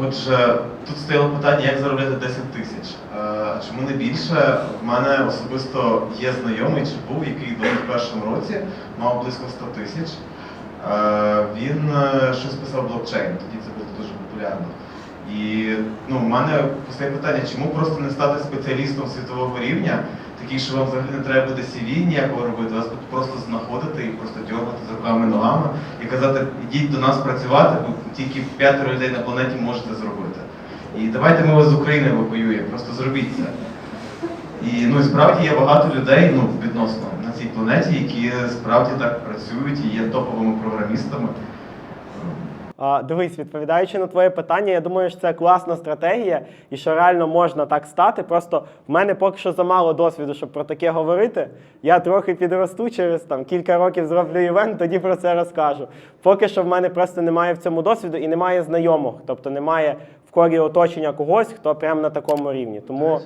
Отже, тут стояло питання, як заробляти 10 тисяч. Е, Чому не більше? В мене особисто є знайомий чи був, який в 2021 році мав близько 100 тисяч. Е, Він е, щось писав блокчейн, тоді це було дуже популярно. І ну, в мене постає питання, чому просто не стати спеціалістом світового рівня, такий, що вам взагалі не треба буде CV ніякого робити, вас будуть просто знаходити і просто дьоргати з руками ногами і казати, ідіть до нас працювати, бо тільки п'ятеро людей на планеті можете зробити. І давайте ми вас з України евакуюємо, просто зробіть це. І ну справді є багато людей, ну відносно на цій планеті, які справді так працюють і є топовими програмістами. Дивись, відповідаючи на твоє питання, я думаю, що це класна стратегія і що реально можна так стати. Просто в мене поки що замало досвіду, щоб про таке говорити. Я трохи підросту через там кілька років зроблю івент, тоді про це розкажу. Поки що в мене просто немає в цьому досвіду і немає знайомих, тобто немає в корі оточення когось, хто прямо на такому рівні. Тому